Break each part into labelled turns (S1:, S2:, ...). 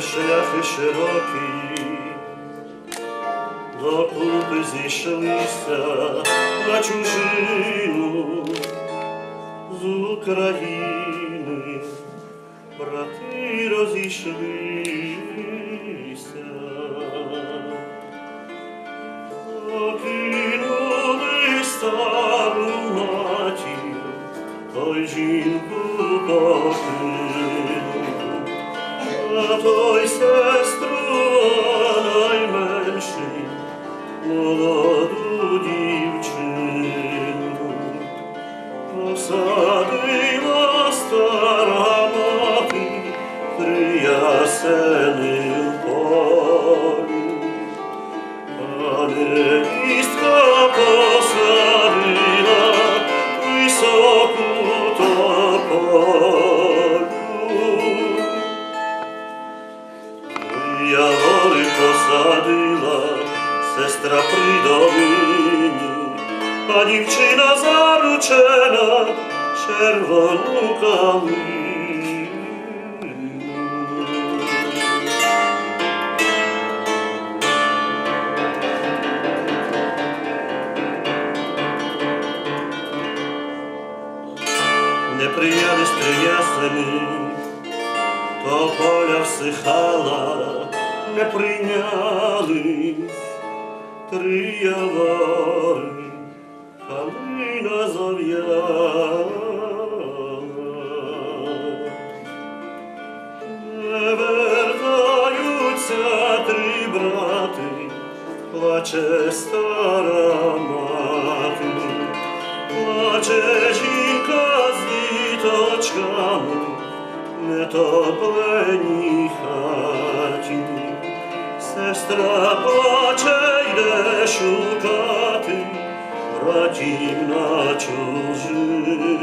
S1: шляхи широкі, докупи зійшлися на чужину з України, брати розійшлися. Покинули стару а той сестру найменший, молоду дівчину. Посадила стара мати три посадила сестра при долині, а дівчина заручена червону калину. Не прияли стрілясені, то поля всихала, не прийняли три явори, калина зав'яла. Не вертаються три брати, плаче стара мати, плаче жінка з діточками, не топлені хаті сестра плаче, йде шукати братів на чужину,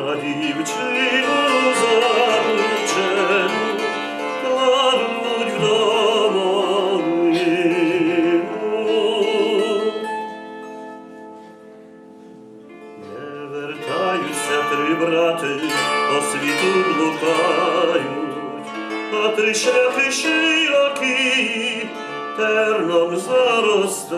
S1: а дівчину заручену кладуть в домовину. Не вертаються три брати, по світу блукають, Атрише приширокі терном зароста.